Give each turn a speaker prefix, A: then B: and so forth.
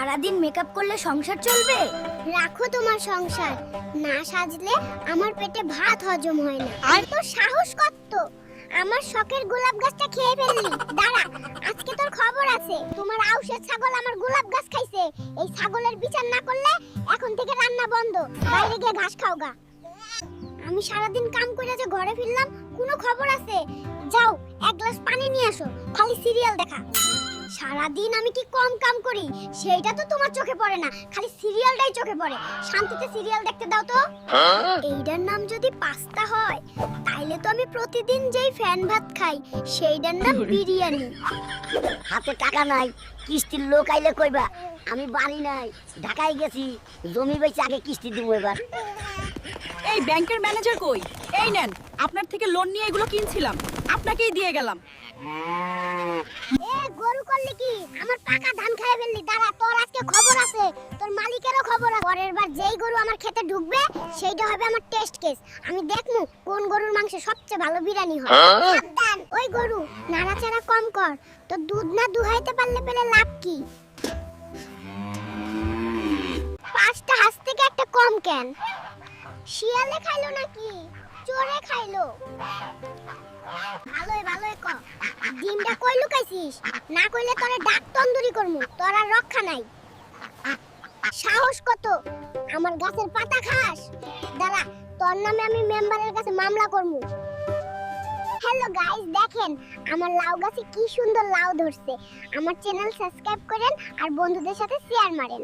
A: সারাদিন মেকআপ করলে সংসার চলবে?
B: রাখো তোমার সংসার। না সাজলে আমার পেটে ভাত হজম হয় না। আর? তোর সাহস কত? আমার শখের গোলাপ গাছটা খেয়ে ফেললি। দাঁড়া আজকে তোর খবর আছে। তোমার আউশের ছাগল আমার গোলাপ গাছ খাইছে। এই ছাগলের বিচার না করলে এখন থেকে রান্না বন্ধ। বাইরে গিয়ে ঘাস খাও গা। আমি সারাদিন কাম করে যে ঘরে ফিরলাম কোনো খবর আছে? যাও এক গ্লাস পানি নিয়ে আসো। খালি সিরিয়াল দেখা। সারাদিন আমি কি কম কাম করি? সেইটা তো তোমার চোখে পড়ে না খালি সিরিয়ালটাই চোখে পড়ে। শান্তিতে সিরিয়াল দেখতে দাও তো। এইটার নাম যদি পাস্তা হয় তাইলে তো আমি প্রতিদিন যেই ফ্যান ভাত খাই সেইটার নাম বিরিয়ানি।
C: হাতে টাকা নাই কিস্তির লোক আইলে কইবা আমি বাড়ি নাই ঢাকায় গেছি জমি বেচে আগে কিস্তি দিব এবার।
D: এই ব্যাংকের ম্যানেজার কই? এই নেন আপনার থেকে লোন নিয়ে এগুলো কিনছিলাম আপনাকেই দিয়ে গেলাম।
B: আমার পাকা ধান খাই ফেললি। দাঁড়া তোর আজকে খবর আছে। তোর মালিকেরও খবর আছে। পরের বার যেই গরু আমার খেতে ঢুকবে সেইটা হবে আমার টেস্ট কেস আমি দেখমু কোন গরুর মাংসে সবচেয়ে ভালো বিরিয়ানি হয়। সাবধান ওই গরু নাড়াচাড়া কম কর। তো দুধ না দুহাইতে পারলে পেলে লাভ কি? পাঁচটা হাঁস থেকে একটা কম কেন? শিয়ালে খাইলো নাকি? চোরে খাইলো? ডিমটা কই লুকাইছিস? না কইলে তোরে ডাক তন্দুরি করমু, তোর আর রক্ষা নাই। সাহস কত? আমার গাছের পাতা খাস? দাঁড়া, তোর নামে আমি মেম্বারের কাছে মামলা করমু। হ্যালো গাইস দেখেন, আমার লাউ গাছে কি সুন্দর লাউ ধরছে। আমার চ্যানেল সাবস্ক্রাইব করেন আর বন্ধুদের সাথে শেয়ার মারেন।